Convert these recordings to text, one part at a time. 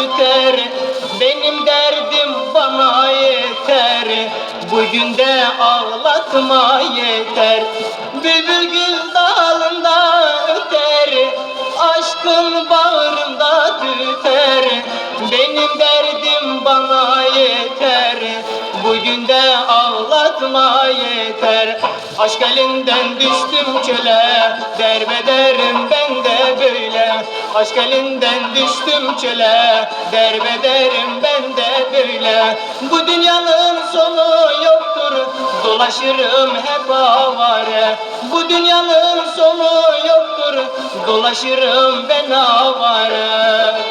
tüter Benim derdim bana yeter. Bugün de ağlatma yeter. Bülbül gül dalında öter. Aşkın bağrımda tüter. Benim derdim bana yeter. Bugün de ağlatma yeter. Aşk elinden düştüm çöle. Derbederim ben de Aşk elinden düştüm çöle Derbederim ben de böyle. Bu dünyanın sonu yoktur Dolaşırım hep avare. Bu dünyanın sonu yoktur Dolaşırım ben avare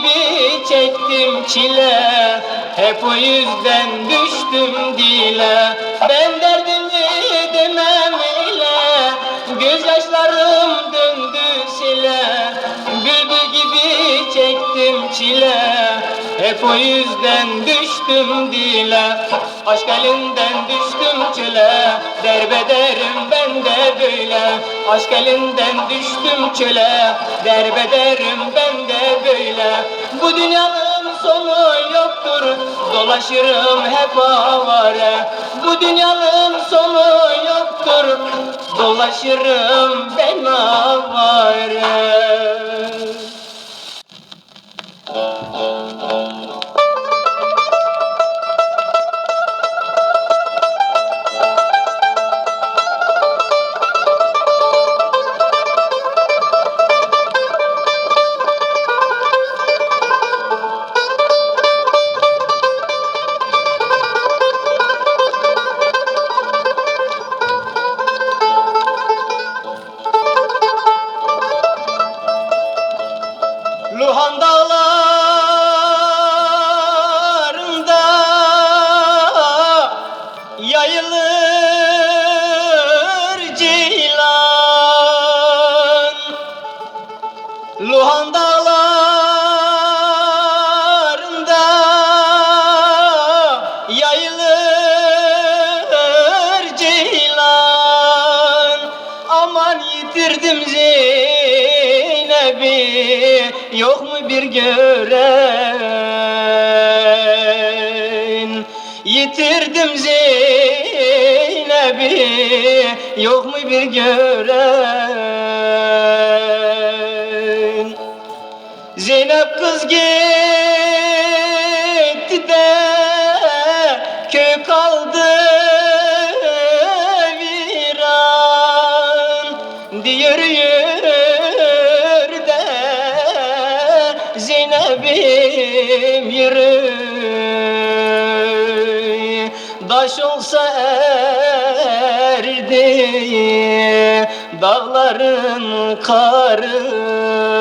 gibi çektim çile. Hep o yüzden düştüm Yüzden düştüm dile. Aşk elinden düştüm çile Derbederim ben de böyle. Aşk elinden düştüm çile Derbederim ben de böyle. Bu dünyanın sonu yoktur. Dolaşırım hep avare. Bu dünyanın sonu yoktur. Dolaşırım ben avare yayılır ceylan. Luhan dağlarında yayılır ceylan. Aman yitirdim Zeynep'i Yok mu bir gören? Yitirdim Zeynep'i Yok mu bir gören? Zeynep kız gitti de köy kaldı viran. Diyor yürü de Zeynep'im yürü Daş olsa dağların karı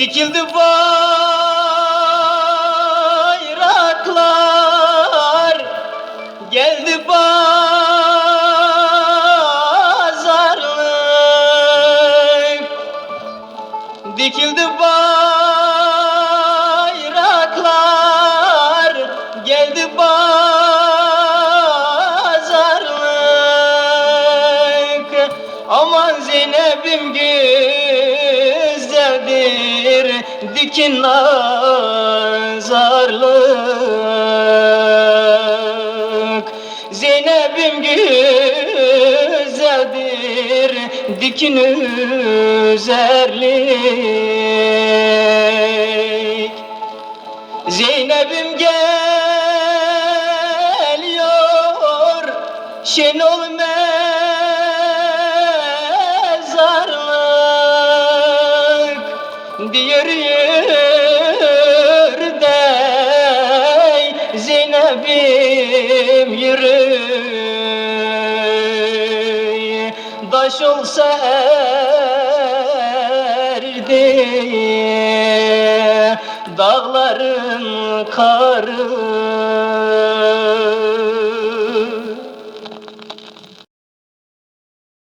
Dikildi bayraklar. Geldi pazarlık. Dikildi Dikin nazarlık. Zeynep'im güzeldir Dikin üzerlik. Zeynep'im geliyor Şenol mezarlık Yürü dey Zeynep'im yürü Daş olsa erdi Dağların karı